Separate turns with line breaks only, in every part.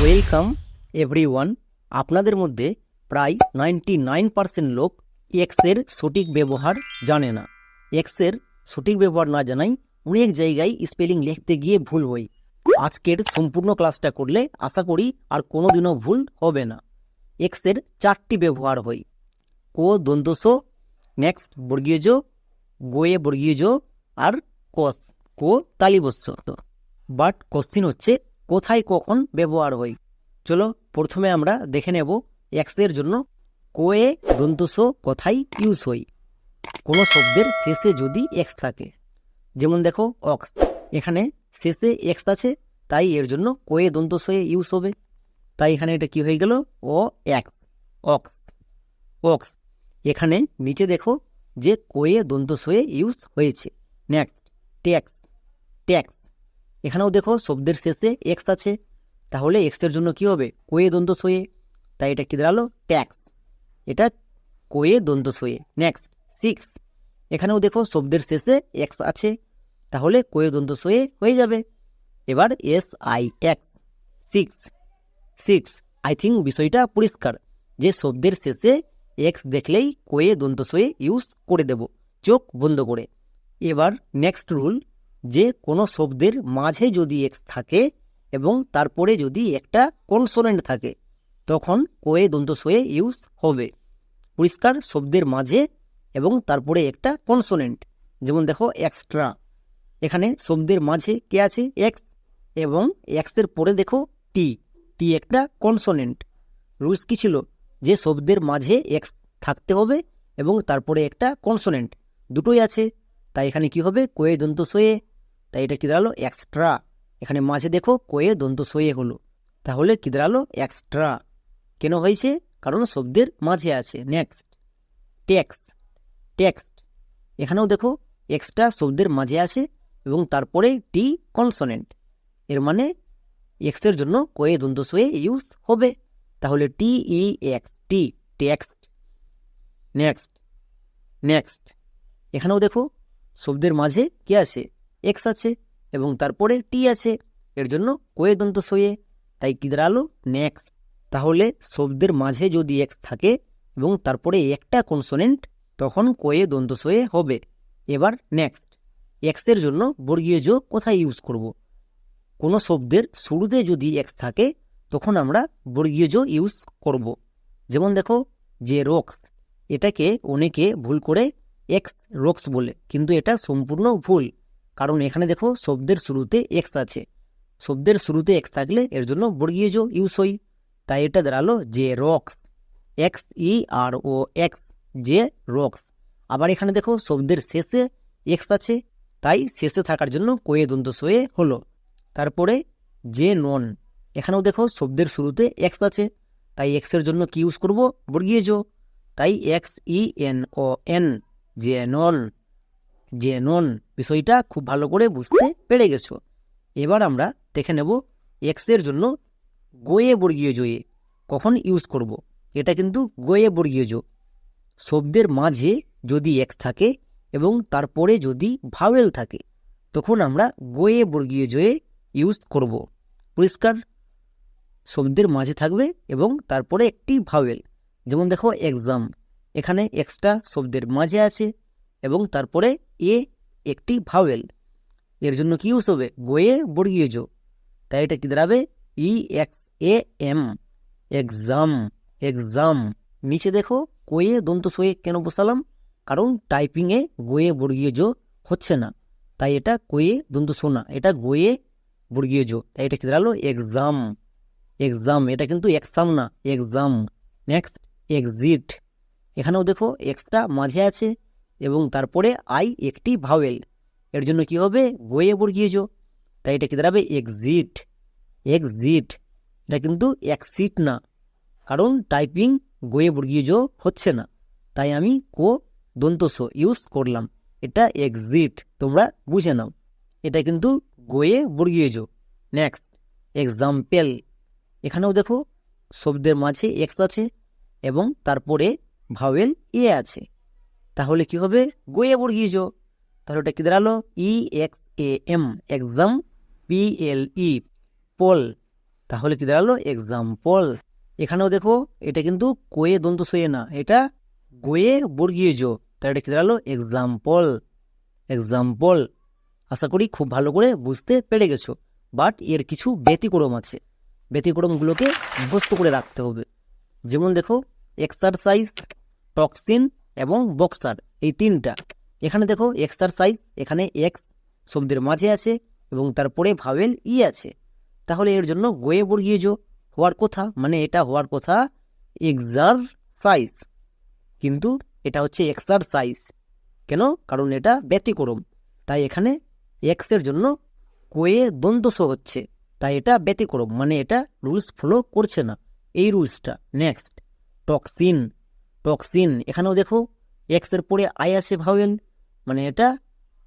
Welcome everyone আপনাদের মধ্যে প্রায় নাইনটি নাইন পার্সেন্ট লোক এক্সের সঠিক ব্যবহার জানে না। এক্সের সঠিক ব্যবহার না জানাই অনেক জায়গায় স্পেলিং লিখতে গিয়ে ভুল হয়। আজকের সম্পূর্ণ ক্লাসটা করলে আশা করি আর কোনোদিনও ভুল হবে না। এক্সের চারটি ব্যবহার হয়। কো দন্তস নেক্সট বর্গীয় জো গোয়ে বর্গীয় জো আর কস, কো তালিবস্য। বাট কোশ্চিন হচ্ছে কোথায় কখন ব্যবহার হয়? চলো প্রথমে আমরা দেখে নেব এক্সের জন্য কোয়ে দন্তস কোথায় ইউজ হয়। কোনো শব্দের শেষে যদি এক্স থাকে, যেমন দেখো অক্স, এখানে শেষে এক্স আছে, তাই এর জন্য কোয়ে দন্তস ইউজ হবে। তাই এখানে এটা কি হয়ে গেল? O X ox ox. এখানে নিচে দেখো যে কোয়ে দন্তস ইউজ হয়েছে। নেক্সট ট্যাক্স ট্যাক্স এখানেও দেখো শব্দের শেষে এক্স আছে। তাহলে এক্সের জন্য কি হবে? কোয়ে দ্বন্দ্ব সয়ে তাই এটা কি দাঁড়াল? ট্যাক্স এটা কোয়ে দন্ত সয়ে নেক্সট সিক্স এখানেও দেখো শব্দের শেষে এক্স আছে। তাহলে কোয়ে দন্ত সয়ে হয়ে যাবে। এবার S I X six six I think বিষয়টা পরিষ্কার। যে শব্দের শেষে এক্স দেখলেই কোয়ে দন্ত সয়ে ইউজ করে দেব। চোখ বন্ধ করে। এবার নেক্সট রুল যে কোনো শব্দের মাঝে যদি এক্স থাকে এবং তারপরে যদি একটা কনসোনেন্ট থাকে, তখন কোয়ে দন্ত সয়ে ইউজ হবে। পরিষ্কার শব্দের মাঝে এবং তারপরে একটা কনসোনেন্ট। যেমন দেখো এক্সট্রা এখানে শব্দের মাঝে কে আছে? এক্স এবং এক্সের পরে দেখো টি টি একটা কনসোনেন্ট। রুলস কি ছিল? যে শব্দের মাঝে এক্স থাকতে হবে এবং তারপরে একটা কনসোনেন্ট। দুটোই আছে। তাই এখানে কি হবে? কোয়ে দন্ত সয়ে তাই এটা কি দাঁড়াল এক্সট্রা এখানে মাঝে দেখো কোয়ে দন্ত সয়ে হলো। তাহলে কি দাঁড়াল এক্সট্রা কেন হয়েছে? কারণ শব্দের মাঝে আছে। নেক্সট টেক্স টেক্সট এখানেও দেখো এক্সট্রা শব্দের মাঝে আছে এবং তারপরে টি কনসোনেন্ট এর মানে এক্সের জন্য কোয়ে দন্ত সয়ে ইউজ হবে। তাহলে T E X T text next next এখানেও দেখো শব্দের মাঝে কি আছে? এক্স আছে এবং তারপরে টি আছে। এর জন্য কোয়ে দন্ত সয়ে তাই কি দাঁড়াল? নেক্স তাহলে শব্দের মাঝে যদি এক্স থাকে এবং তারপরে একটা কনসোনেন্ট তখন কোয়ে দন্ত সয়ে হবে। এবার নেক্সট। এক্সের জন্য বর্গীয় যোগ কোথায় ইউজ করব। কোনো শব্দের শুরুতে যদি এক্স থাকে, তখন আমরা বর্গীয় যোগ ইউজ করব। যেমন দেখো, যে রক্স এটাকে অনেকে ভুল করে এক্স রক্স বলে, কিন্তু এটা সম্পূর্ণ ভুল। কারণ এখানে দেখো শব্দের শুরুতে এক্স আছে। শব্দের শুরুতে এক্স থাকলে এর জন্য বর্গীয় জো ইউজ হই তাই এটা দাঁড়াল যে rocks. X E R O X যে রক্স। আবার এখানে দেখো শব্দের শেষে এক্স আছে। তাই শেষে থাকার জন্য কোয়ে দন্ত সয়ে হলো। তারপরে যে নন। এখানেও দেখো শব্দের শুরুতে এক্স আছে। তাই এক্সের জন্য কি ইউজ করব? বর্গীয় জো তাই X E N O N যে নন যে নন, বিষয়টা খুব ভালো করে বুঝতে পেরে গেছো। এবার আমরা দেখে নেব এক্সের জন্য গোয়ে বর্গীয় জয়ে কখন ইউজ করব। এটা কিন্তু গোয়ে বর্গীয় জো। শব্দের মাঝে যদি এক্স থাকে এবং তারপরে যদি ভাওয়েল থাকে, তখন আমরা গোয়ে বর্গীয় জয়ে ইউজ করব। পরিষ্কার? শব্দের মাঝে থাকবে এবং তারপরে একটি ভাওয়েল যেমন দেখো এক্সাম এখানে এক্সট্রা শব্দের মাঝে আছে এবং তারপরে এ একটি ভাওয়েল। এর জন্য কি ইউজ হবে? গোয়ে বর্গীয় তাই এটা কি দাঁড়াবে? E X A M exam exam নিচে দেখো কোয়ে দন্ত সয়ে কেন বসালাম? কারণ টাইপিংয়ে গোয়ে বর্গীয় জো হচ্ছে না। তাই এটা কোয়ে দন্ত শোনা এটা গোয়ে বর্গীয় জো তাই এটা কি দাঁড়াল? এক্সাম এক্সাম এটা কিন্তু এক্সাম না এক্সাম নেক্সট এক্সিট এখানেও দেখো এক্সট্রা মাঝে আছে। এবং তারপরে আই একটি ভাওয়েল। এর জন্য কি হবে? গোয়ে বর্গীয় তাই এটা কি দাঁড়াবে? এক্সিট। এক্সিট। এটা কিন্তু এক্সিট না। কারণ টাইপিং গোয়ে বর্গীয় হচ্ছে না। তাই আমি কো দন্তস ইউজ করলাম। এটা এক্সিট। তোমরা বুঝে নাও। এটা কিন্তু গোয়ে বর্গীয় নেক্সট। এক্সাম্পেল। এখানেও দেখো, শব্দের মাঝে এক্স আছে এবং তারপরে ভাওয়েল এ আছে। তাহলে কি হবে? গোয়ে বর্গীয় তাহলে ওটা কি দাঁড়াল? E X A M exam P L E pole. তাহলে কি দাঁড়াল? এক্সাম্পল এখানেও দেখো, এটা কিন্তু কোয়ে দন্ত সয়ে না, এটা গোয়ে বর্গীয় তাই এটা কি দাঁড়াল? এক্সাম্পল এক্সাম্পল আশা করি খুব ভালো করে বুঝতে পেরে গেছো। বাট এর কিছু ব্যতিক্রম আছে। ব্যতিক্রমগুলোকে মুখস্থ করে রাখতে হবে। যেমন দেখো এক্সারসাইজ টক্সিন এবং বক্সার এই তিনটা। এখানে দেখো এক্সারসাইজ এখানে এক্স শব্দের মাঝে আছে এবং তারপরে ভাবেল ই আছে। তাহলে এর জন্য গোয়ে বর্গীয় হওয়ার কথা মানে এটা হওয়ার কথা এক্সারসাইজ কিন্তু এটা হচ্ছে এক্সারসাইজ কেন? কারণ এটা ব্যতিক্রম। তাই এখানে এক্সের জন্য কোয়ে দ্বন্দ্বস হচ্ছে। তাই এটা ব্যতিক্রম। মানে এটা রুলস ফলো করছে না। এই রুলসটা নেক্সট টক্সিন টক্সিন এখানেও দেখো এক্সের পরে আই আছে ভাওয়েল মানে এটা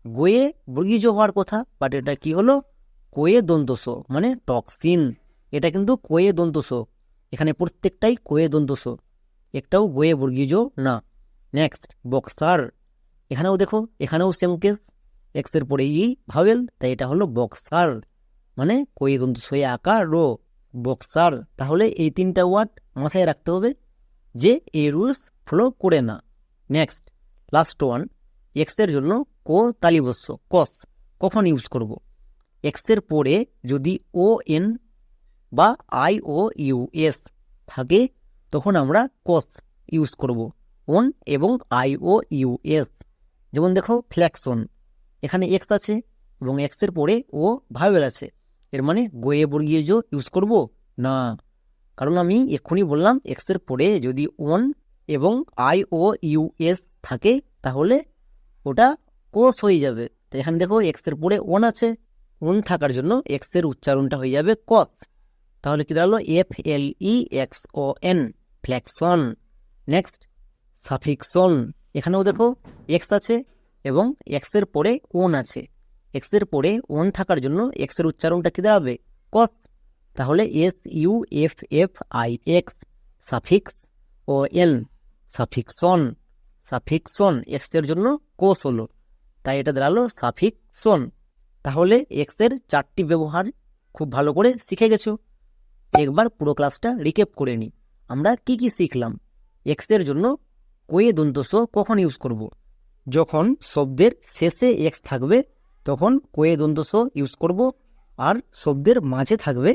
গোয়ে বর্গীজ হওয়ার কথা বাট এটা কি হলো? কোয়ে দন্তস মানে টক্সিন এটা কিন্তু কোয়ে দন্তস এখানে প্রত্যেকটাই কোয়ে দন্তস একটাও গোয়ে বর্গীজ না। নেক্সট বক্সার এখানেও দেখো, এখানেও সেম কেস এক্সের পরে ই ভাওয়েল তাই এটা হলো বক্সার মানে কই দন্ত সয়ে আকার রো বক্সার তাহলে এই তিনটা ওয়ার্ড মাথায় রাখতে হবে। যে এই রুলস ফলো করে না। নেক্সট লাস্ট ওয়ান এক্সের জন্য কো তালিবস্য কস কখন ইউজ করব? এক্সের পরে যদি ও এন বা আই ও ইউ এস থাকে, তখন আমরা কস ইউজ করব। ওন এবং আই ও ইউ এস যেমন দেখো ফ্ল্যাকশন এখানে এক্স আছে এবং এক্সের পরে ও ভাবের আছে। এর মানে গোয়ে বর্গীয় ইউজ করব? না। কারণ আমি এক্ষুনি বললাম এক্সের পরে যদি ওন এবং আই ও ইউ এস থাকে, তাহলে ওটা কোস হয়ে যাবে। তো এখানে দেখো এক্সের পরে ওন আছে। ওন থাকার জন্য এক্সের উচ্চারণটা হয়ে যাবে কস তাহলে কি দাঁড়াল? F L E X O N flexion next suffixion এখানেও দেখো এক্স আছে এবং এক্সের পরে ওন আছে। এক্সের পরে ওন থাকার জন্য এক্সের উচ্চারণটা কি দাঁড়াবে? কস তাহলে S U F F I X suffix O N suffixion suffixion এক্সের জন্য কোস হলো। তাই এটা দাঁড়াল সাফিকশন তাহলে এক্সের চারটি ব্যবহার খুব ভালো করে শিখে গেছো। একবার পুরো ক্লাসটা রিকেপ করে নিই আমরা কি কি শিখলাম? এক্সের জন্য কোয়ে দন্তস কখন ইউজ করব। যখন শব্দের শেষে এক্স থাকবে, তখন কোয়ে দন্তস ইউজ করব। আর শব্দের মাঝে থাকবে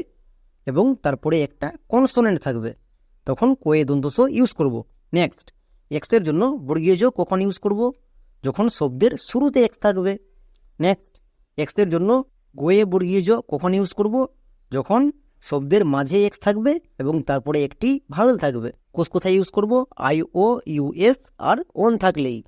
এবং তারপরে একটা কনসোনেন্ট থাকবে। তখন কোয়ে দন্তস ইউজ করব। নেক্সট এক্সের জন্য বর্গীয় যোগ কখন ইউজ করব? যখন শব্দের শুরুতে এক্স থাকবে। নেক্সট এক্সের জন্য গোয়ে বর্গীয় যোগ কখন ইউজ করব? যখন শব্দের মাঝে এক্স থাকবে এবং তারপরে একটি ভাওয়েল থাকবে। কোষ কোথায় ইউজ করব? আই ও ইউ এস আর ওন থাকলেই।